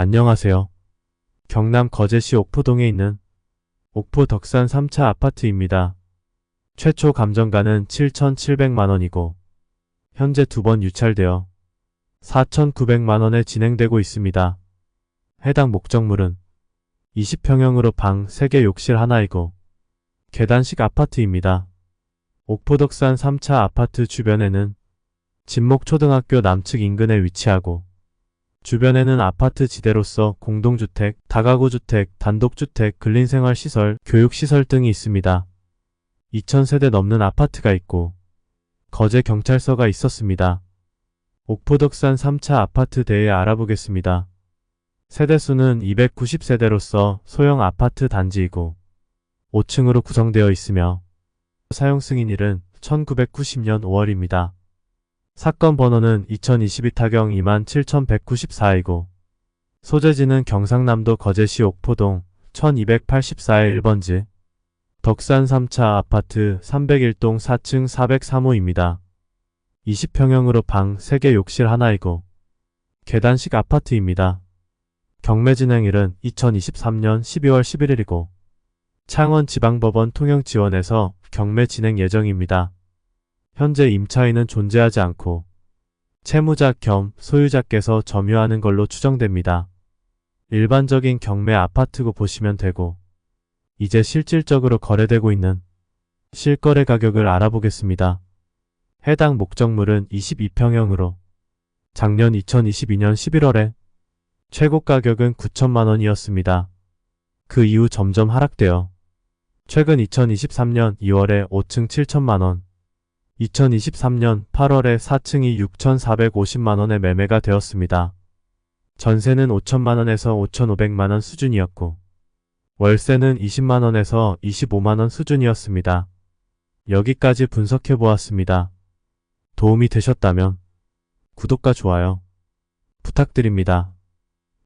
안녕하세요. 경남 거제시 옥포동에 있는 옥포 덕산 3차 아파트입니다. 최초 감정가는 7,700만원이고 현재 두 번 유찰되어 4,900만원에 진행되고 있습니다. 해당 목적물은 20평형으로 방 3개 욕실 하나이고 계단식 아파트입니다. 옥포덕산 3차 아파트 주변에는 진목초등학교 남측 인근에 위치하고 주변에는 아파트 지대로서 공동주택, 다가구주택, 단독주택, 근린생활시설, 교육시설 등이 있습니다. 2,000세대 넘는 아파트가 있고 거제 경찰서가 있었습니다. 옥포덕산 3차 아파트 대에 알아보겠습니다. 세대수는 290세대로서 소형 아파트 단지이고 5층으로 구성되어 있으며 사용 승인일은 1990년 5월입니다. 사건 번호는 2022 타경 27,194이고 소재지는 경상남도 거제시 옥포동 1284의 1번지 덕산 3차 아파트 301동 4층 403호입니다. 20평형으로 방 3개 욕실 하나이고 계단식 아파트입니다. 경매 진행일은 2023년 12월 11일이고 창원지방법원 통영지원에서 경매 진행 예정입니다. 현재 임차인은 존재하지 않고 채무자 겸 소유자께서 점유하는 걸로 추정됩니다. 일반적인 경매 아파트고 보시면 되고 이제 실질적으로 거래되고 있는 실거래 가격을 알아보겠습니다. 해당 목적물은 22평형으로 작년 2022년 11월에 최고 가격은 9천만원이었습니다. 그 이후 점점 하락되어 최근 2023년 2월에 5층 7천만원, 2023년 8월에 4층이 6,450만원에 매매가 되었습니다. 전세는 5천만원에서 5,500만원 수준이었고 월세는 20만원에서 25만원 수준이었습니다. 여기까지 분석해 보았습니다. 도움이 되셨다면 구독과 좋아요 부탁드립니다.